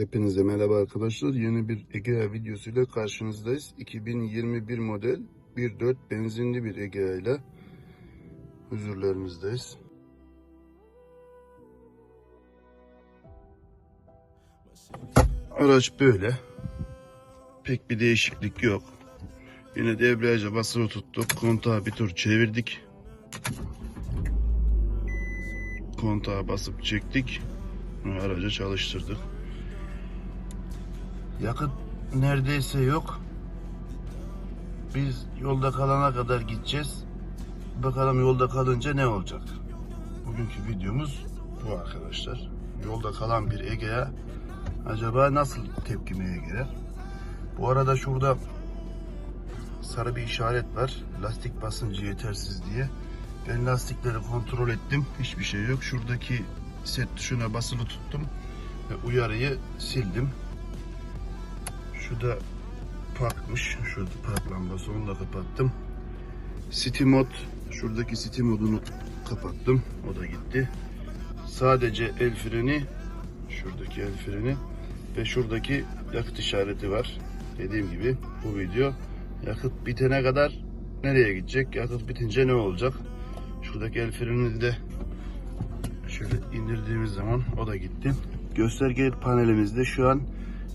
Hepinize merhaba arkadaşlar. Yeni bir Egea videosuyla karşınızdayız. 2021 model 1.4 benzinli bir Egea ile huzurlarınızdayız. Araç böyle. Pek bir değişiklik yok. Yine debriyaja basılı tuttuk. Kontağı bir tur çevirdik. Kontağa basıp çektik. Aracı çalıştırdık. Yakıt neredeyse yok. Biz yolda kalana kadar gideceğiz. Bakalım yolda kalınca ne olacak? Bugünkü videomuz bu arkadaşlar. Yolda kalan bir Ege'ye acaba nasıl tepkimeye girer? Bu arada şurada sarı bir işaret var. Lastik basıncı yetersiz diye. Ben lastikleri kontrol ettim. Hiçbir şey yok. Şuradaki set tuşuna basılı tuttum ve uyarıyı sildim. Şu da parkmış. Şurada park lambası onu da kapattım. City mod şuradaki city modunu kapattım. O da gitti. Sadece el freni şuradaki el freni ve şuradaki yakıt işareti var. Dediğim gibi bu video yakıt bitene kadar nereye gidecek? Yakıt bitince ne olacak? Şuradaki el frenini de şöyle indirdiğimiz zaman o da gitti. Gösterge panelimizde şu an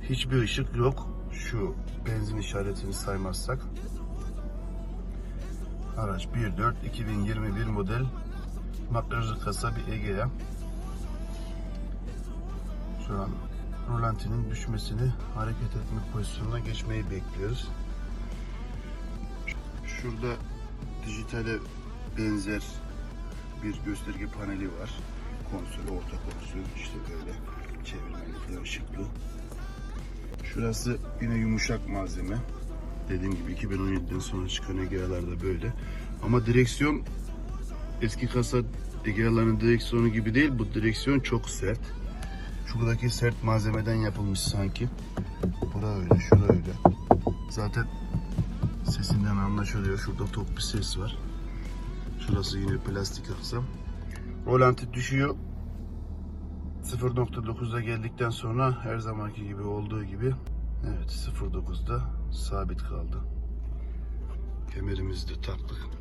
hiçbir ışık yok. Şu benzin işaretini saymazsak. Araç 1.4 2021 model makyajlı kasa bir Egea. Şu an rolantinin düşmesini hareket etme pozisyonuna geçmeyi bekliyoruz. Şurada dijitale benzer bir gösterge paneli var. Konsol, orta konsol işte böyle çevirmeli ışıklı. Şurası yine yumuşak malzeme. Dediğim gibi 2017'den sonra çıkan Egea'larda böyle. Ama direksiyon eski kasa Egea'ların direksiyonu gibi değil. Bu direksiyon çok sert. Şuradaki sert malzemeden yapılmış sanki. Bura öyle, şura öyle. Zaten sesinden anlaşılıyor. Şurada top bir ses var. Şurası yine plastik aksam. Rolanti düşüyor. 0.9'da geldikten sonra her zamanki gibi olduğu gibi evet 0.9'da sabit kaldı. Kemerimizi de taktık.